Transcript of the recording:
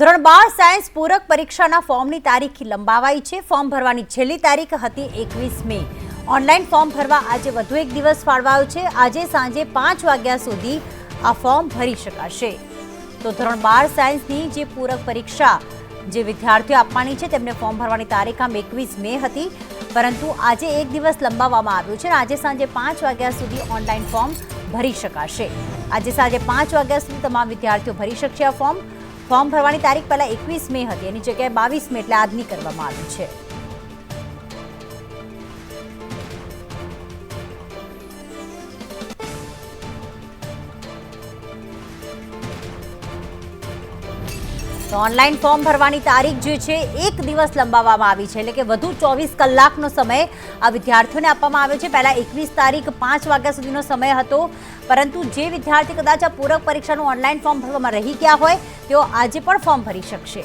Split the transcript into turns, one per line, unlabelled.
ધોરણ બાર સાયન્સ પૂરક પરીક્ષાના ફોર્મની તારીખ લંબાવાઈ છે. ફોર્મ ભરવાની છેલ્લી તારીખ હતી એકવીસ મે. ઓનલાઈન ફોર્મ ભરવા આજે વધુ એક દિવસ ફાળવાયો છે. આજે સાંજે પાંચ વાગ્યા સુધી આ ફોર્મ ભરી શકાશે. તો ધોરણ બાર સાયન્સની જે પૂરક પરીક્ષા જે વિદ્યાર્થીઓ આપવાની છે, તેમને ફોર્મ ભરવાની તારીખ આમ એકવીસ મે હતી. પરંતુ આજે એક દિવસ લંબાવવામાં આવ્યું છે અને આજે સાંજે પાંચ વાગ્યા સુધી ઓનલાઈન ફોર્મ ભરી શકાશે. આજે સાંજે પાંચ વાગ્યા સુધી તમામ વિદ્યાર્થીઓ ભરી શકશે આ ફોર્મ. ફોર્મ ભરવાની તારીખ પહેલા એકવીસ મે હતી. એની જગ્યાએ બાવીસ મે એટલે આજની કરવામાં આવી છે. તો ઓનલાઈન ફોર્મ ભરવાની તારીખ જે છે, એક દિવસ લંબાવવામાં આવી છે. એટલે કે વધુ ચોવીસ કલાકનો સમય આ વિદ્યાર્થીઓને આપવામાં આવ્યો છે. પહેલા એકવીસ તારીખ પાંચ વાગ્યા સુધીનો સમય હતો. પરંતુ જે વિદ્યાર્થી કદાચ આ પૂરક પરીક્ષાનું ઓનલાઈન ફોર્મ ભરવામાં રહી ગયા હોય, તેઓ આજે પણ ફોર્મ ભરી શકશે.